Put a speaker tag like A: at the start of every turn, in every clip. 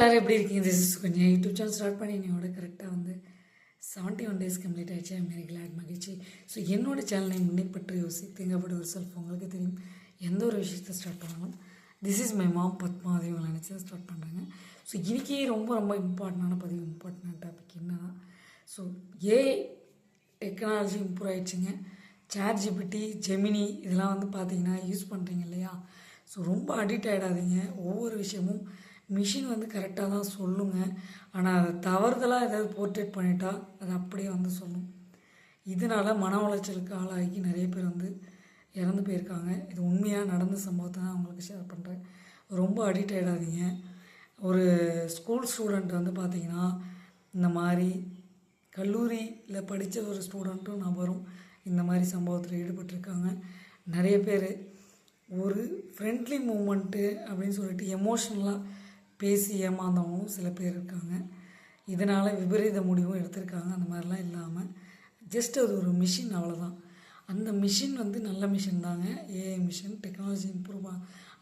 A: எல்லோரும் எப்படி இருக்கீங்க? திஸ் இஸ் கொஞ்சம் யூடியூப் சேனல் ஸ்டார்ட் பண்ணி என்னோட கரெக்டாக வந்து செவன்ட்டி ஒன் டேஸ் கம்ப்ளீட் ஆகிடுச்சு மாரி கிளாட் மகிழ்ச்சி. ஸோ என்னோட சேனலை முன்னே பற்றி யோசி திங்கப்பட ஒரு செல்ஃப் உங்களுக்கு தெரியும். எந்த ஒரு விஷயத்தை ஸ்டார்ட் பண்ணாலும் this is my mom Padma அதை நினச்சி தான் ஸ்டார்ட் பண்ணுறாங்க ஸோ இன்றைக்கி ரொம்ப ரொம்ப இம்பார்ட்டண்டான பதிவு இம்பார்ட்டண்டான டாபிக் என்னன்னா ஸோ ஏ டெக்னாலஜி இம்ப்ரூவ் ஆகிடுச்சுங்க சேட் ஜிபிடி ஜெமினி இதெல்லாம் வந்து பார்த்தீங்கன்னா யூஸ் பண்ணுறீங்க இல்லையா? ஸோ ரொம்ப அடிக்ட் ஆகிடாதீங்க ஒவ்வொரு விஷயமும் மிஷின் வந்து கரெக்டாக தான் சொல்லுங்க. ஆனால் அதை தவறுதலாக ஏதாவது போர்ட்ரேட் பண்ணிட்டா அது அப்படியே வந்து சொல்லும். இதனால் மன உளைச்சலுக்கு ஆளாகி நிறைய பேர் வந்து இறந்து போயிருக்காங்க. இது உண்மையாக நடந்த சம்பவத்தை தான் அவங்களுக்கு ஷேர் பண்ணுறேன் ரொம்ப அடிக்ட் ஆகிடாதீங்க ஒரு ஸ்கூல் ஸ்டூடெண்ட் வந்து பார்த்திங்கன்னா இந்த மாதிரி கல்லூரியில் படித்த ஒரு ஸ்டூடெண்ட்டும் நபரும் இந்த மாதிரி சம்பவத்தில் ஈடுபட்டிருக்காங்க. நிறைய பேர். ஒரு ஃப்ரெண்ட்லி மூமெண்ட்டு அப்படின்னு சொல்லிட்டு எமோஷ்னலாக பேசி ஏமாந்தவங்களும் சில பேர் இருக்காங்க. இதனால் விபரீத முடிவும் எடுத்திருக்காங்க. அந்த மாதிரிலாம் இல்லாமல் ஜஸ்ட் அது ஒரு மிஷின் அவ்வளோதான் அந்த மிஷின் வந்து நல்ல மிஷின் தாங்க. ஏஐ மிஷின் டெக்னாலஜி இம்ப்ரூவ்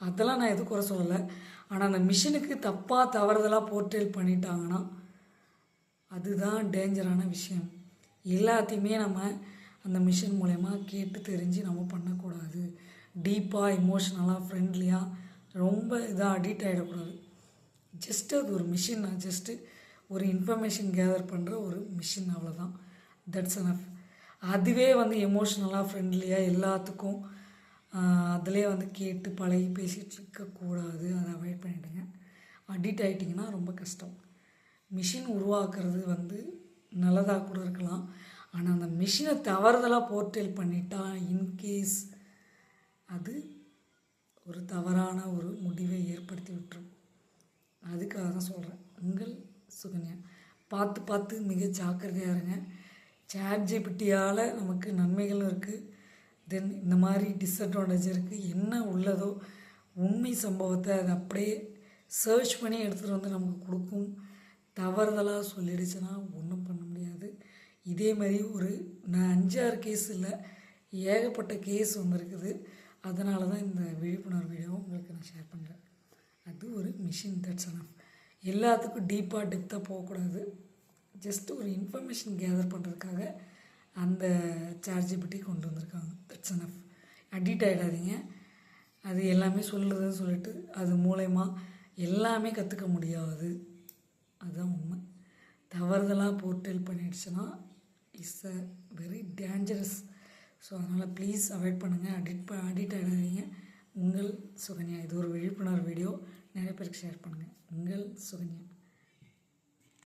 A: அதெல்லாம் நான் எதுவும் குறை சொல்லலை. ஆனால் அந்த மிஷினுக்கு தப்பாக தவறுதலாக போர்ட்ரேல் பண்ணிட்டாங்கன்னா அதுதான் டேஞ்சரான விஷயம். எல்லாத்தையுமே நம்ம அந்த மிஷின் மூலயமா கேட்டு தெரிஞ்சு நம்ம பண்ணக்கூடாது. டீப்பாக இமோஷ்னலாக ஃப்ரெண்ட்லியாக ரொம்ப இதாக அடிக்ட் ஆகிடக்கூடாது ஜஸ்ட் அது ஒரு மிஷின் நான் ஜஸ்ட்டு ஒரு இன்ஃபர்மேஷன் கேதர் பண்ணுற ஒரு மிஷின் அவ்வளோதான் தட்ஸ் அனஃப் அதுவே வந்து எமோஷ்னலாக ஃப்ரெண்ட்லியாக எல்லாத்துக்கும் அதிலே வந்து கேட்டு பழகி பேசிகிட்டு இருக்கக்கூடாது அதை அவாய்ட் பண்ணிவிடுங்க அடிக்ட் ஆகிட்டிங்கன்னா ரொம்ப கஷ்டம். மிஷின் உருவாக்குறது வந்து நல்லதாக கூட இருக்கலாம். ஆனால் அந்த மிஷினை தவறுதலாக போர்ட்டேல் பண்ணிட்டா இன்கேஸ் அது ஒரு தவறான ஒரு முடிவை ஏற்படுத்தி விட்டுரும். அதுக்காக தான் சொல்கிறேன் உங்கள் சுகன்யா. பார்த்து பார்த்து மிக ஜாக்கிரதையாக இருங்க. சேட் ஜிபிட்டியால் நமக்கு நன்மைகளும் இருக்குது தென் இந்த மாதிரி டிஸ்அட்வான்டேஜ் இருக்குது என்ன உள்ளதோ உண்மை சம்பவத்தை அதை அப்படியே சர்ச் பண்ணி எடுத்துகிட்டு வந்து நமக்கு கொடுக்கும். தவறுதலாக சொல்லிடுச்சுன்னா ஒன்றும் பண்ண முடியாது. இதே மாதிரி ஒரு நான் அஞ்சாறு கேஸ் இல்லை ஏகப்பட்ட கேஸ் வந்திருக்குது அதனால தான் இந்த விழிப்புணர்வு வீடியோ உங்களுக்கு நான் ஷேர் பண்ணுறேன் அது ஒரு மிஷின் தட்ஸ் அனஃப் எல்லாத்துக்கும் டீப்பாக டெப்த்தாக போகக்கூடாது. ஜஸ்ட் ஒரு இன்ஃபர்மேஷன் கேதர் பண்ணுறதுக்காக அந்த சார்ஜிபிட்டி கொண்டு வந்திருக்காங்க. தட்ஸ் அனஃப் அடிக்ட் ஆகிடாதீங்க அது எல்லாமே சொல்லுதுன்னு சொல்லிட்டு அது மூலயமா எல்லாமே கற்றுக்க முடியாது. அதுதான் உண்மை. தவறுதலாக portal பண்ணிடுச்சுன்னா it's a very dangerous so அதனால் ப்ளீஸ் அவாய்ட் பண்ணுங்கள் அடிக்ட் அடிக்ட் ஆகிடாதீங்க உங்கள் சுகன்யா. இது ஒரு விழிப்புணர்வு வீடியோ. நிறைய பேருக்கு ஷேர் பண்ணுங்கள் உங்கள் சுகன்யா.